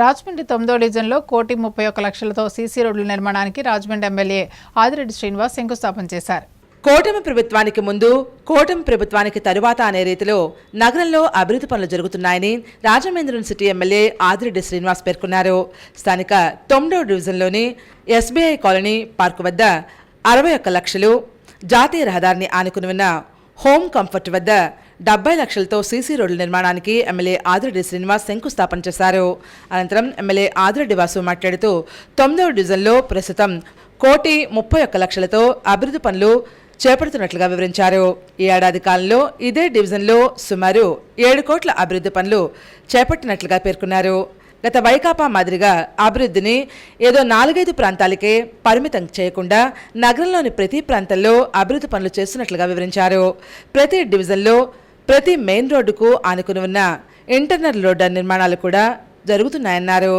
రాజమండ్రి తొమ్మిదో డివిజన్లో కోటి ముప్పై ఒక్క లక్షలతో సీసీ రోడ్ల నిర్మాణానికి రాజమండ్రి ఎమ్మెల్యే ఆదిరెడ్డి శ్రీనివాస్ శంకుస్థాపన చేశారు. కూటమి ప్రభుత్వానికి ముందు కూటమి ప్రభుత్వానికి తరువాత అనే రీతిలో నగరంలో అభివృద్ధి పనులు జరుగుతున్నాయని రాజమేంద్రం సిటీ ఎమ్మెల్యే ఆదిరెడ్డి శ్రీనివాస్ పేర్కొన్నారు. స్థానిక తొమ్మిదో డివిజన్లోని ఎస్బీఐ కాలనీ పార్కు వద్ద అరవై ఒక్క లక్షలు జాతీయ రహదారిని ఆనుకుని ఉన్న హోమ్ కంఫర్ట్ వద్ద డెబ్బై లక్షలతో సీసీ రోడ్ల నిర్మాణానికి ఎమ్మెల్యే ఆదిరెడ్డి శ్రీనివాస్ శంకుస్థాపన చేశారు. అనంతరం ఎమ్మెల్యే ఆదిరెడ్డి వాసు మాట్లాడుతూ తొమ్మిదవ డివిజన్లో ప్రస్తుతం కోటి ముప్పై ఒక్క లక్షలతో అభివృద్ధి పనులు చేపడుతున్నట్లుగా వివరించారు. ఈ ఏడాది కాలంలో ఇదే డివిజన్లో సుమారు ఏడు కోట్ల అభివృద్ధి పనులు చేపట్టినట్లుగా పేర్కొన్నారు. గత వైకాపా మాదిరిగా అభివృద్ధిని ఏదో నాలుగైదు ప్రాంతాలకే పరిమితం చేయకుండా నగరంలోని ప్రతి ప్రాంతంలో అభివృద్ధి పనులు చేస్తున్నట్లుగా వివరించారు. ప్రతి డివిజన్లో ప్రతి మెయిన్ రోడ్డుకు ఆనుకుని ఉన్న ఇంటర్నల్ రోడ్డు నిర్మాణాలు కూడా జరుగుతున్నాయన్నారు.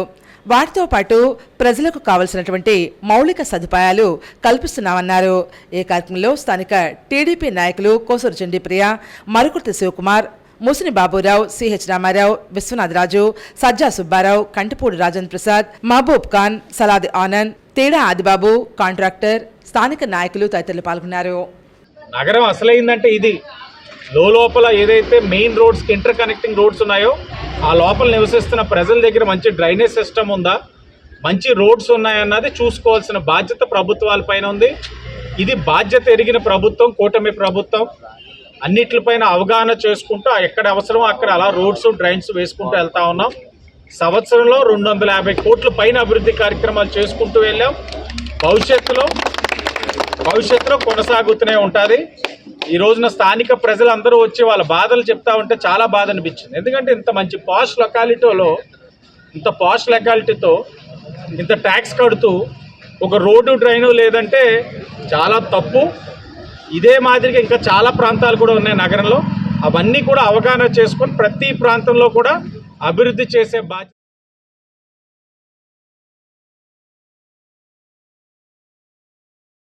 వాటితో పాటు ప్రజలకు కావలసినటువంటి మౌలిక సదుపాయాలు కల్పిస్తున్నామన్నారు. ఈ కార్యక్రమంలో స్థానిక టీడీపీ నాయకులు కోసూరు చండీప్రియ మరుకుర్తి శివకుమార్ ముసిని బాబురావు సిహెచ్ రామారావు విశ్వనాథరాజు సజ్జా సుబ్బారావు కంటిపూడి రాజేంద్ర ప్రసాద్ మహబూబ్ ఖాన్ సలాది ఆనంద్ తేడా ఆదిబాబు కాంట్రాక్టర్ స్థానిక నాయకులు తదితరులు పాల్గొన్నారు. నగరం అసలైందంటే ఇది. లోపల ఏదైతే మెయిన్ రోడ్స్కి ఇంటర్ కనెక్టింగ్ రోడ్స్ ఉన్నాయో ఆ లోపల నివసిస్తున్న ప్రజల దగ్గర మంచి డ్రైనేజ్ సిస్టమ్ ఉందా? మంచి రోడ్స్ ఉన్నాయన్నది చూసుకోవాల్సిన బాధ్యత ప్రభుత్వాలపైన ఉంది. ఇది బాధ్యత ఎరిగిన ప్రభుత్వం కూటమి ప్రభుత్వం. అన్నిటిపైన అవగాహన చేసుకుంటూ ఎక్కడ అవసరమో అక్కడ అలా రోడ్స్ డ్రైన్స్ వేసుకుంటూ వెళ్తా ఉన్నాం. సంవత్సరంలో రెండు వందల యాభై కోట్ల పైన అభివృద్ధి కార్యక్రమాలు చేసుకుంటూ వెళ్ళాం. భవిష్యత్తులో భవిష్యత్తులో కొనసాగుతూనే ఉంటుంది. ఈ రోజున స్థానిక ప్రజలందరూ వచ్చి వాళ్ళ బాధలు చెప్తా ఉంటే చాలా బాధ అనిపించింది. ఎందుకంటే ఇంత మంచి పాష్ లొకాలిటీలో ఇంత పాష్ లొకాలిటీతో ఇంత ట్యాక్స్ కడుతూ ఒక రోడ్డు డ్రైను లేదంటే చాలా తప్పు. ఇదే మాదిరిగా ఇంకా చాలా ప్రాంతాలు కూడా ఉన్నాయి నగరంలో. అవన్నీ కూడా అవగాహన చేసుకొని ప్రతి ప్రాంతంలో కూడా అభివృద్ధి చేసే బాధ్యత